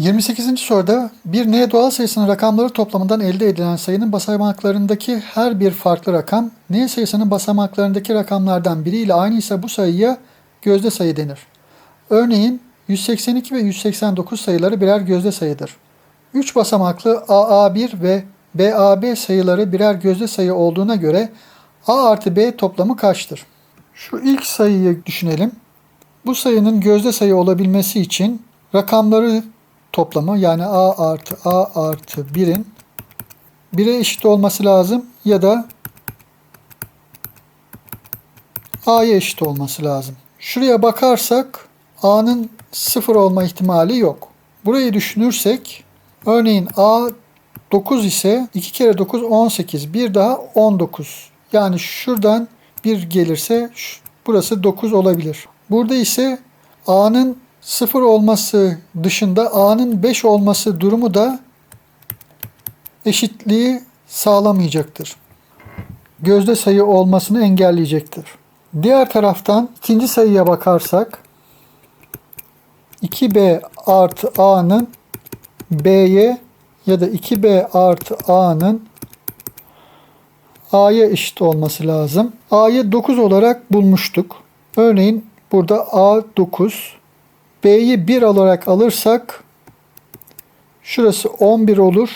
28. soruda bir n doğal sayısının rakamları toplamından elde edilen sayının basamaklarındaki her bir farklı rakam n sayısının basamaklarındaki rakamlardan biriyle aynı ise bu sayıya gözde sayı denir. Örneğin 182 ve 189 sayıları birer gözde sayıdır. 3 basamaklı AA1 ve BAB sayıları birer gözde sayı olduğuna göre A artı B toplamı kaçtır? Şu ilk sayıyı düşünelim. Bu sayının gözde sayı olabilmesi için rakamları toplamı yani A artı A artı 1'in 1'e eşit olması lazım ya da A'ya eşit olması lazım. Şuraya bakarsak A'nın 0 olma ihtimali yok. Burayı düşünürsek örneğin A 9 ise 2 kere 9 18 bir daha 19. Yani şuradan 1 gelirse burası 9 olabilir. Burada ise A'nın 0 olması dışında A'nın 5 olması durumu da eşitliği sağlamayacaktır. Gözde sayı olmasını engelleyecektir. Diğer taraftan ikinci sayıya bakarsak 2B artı A'nın B'ye ya da 2B artı A'nın A'ya eşit olması lazım. A'yı 9 olarak bulmuştuk. Örneğin burada A 9. B'yi 1 olarak alırsak şurası 11 olur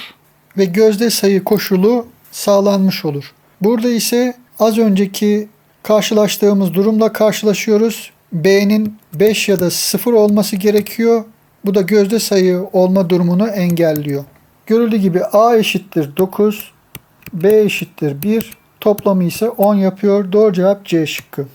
ve gözde sayı koşulu sağlanmış olur. Burada ise az önceki karşılaştığımız durumla karşılaşıyoruz. B'nin 5 ya da 0 olması gerekiyor. Bu da gözde sayı olma durumunu engelliyor. Görüldüğü gibi A eşittir 9, B eşittir 1, toplamı ise 10 yapıyor. Doğru cevap C şıkkı.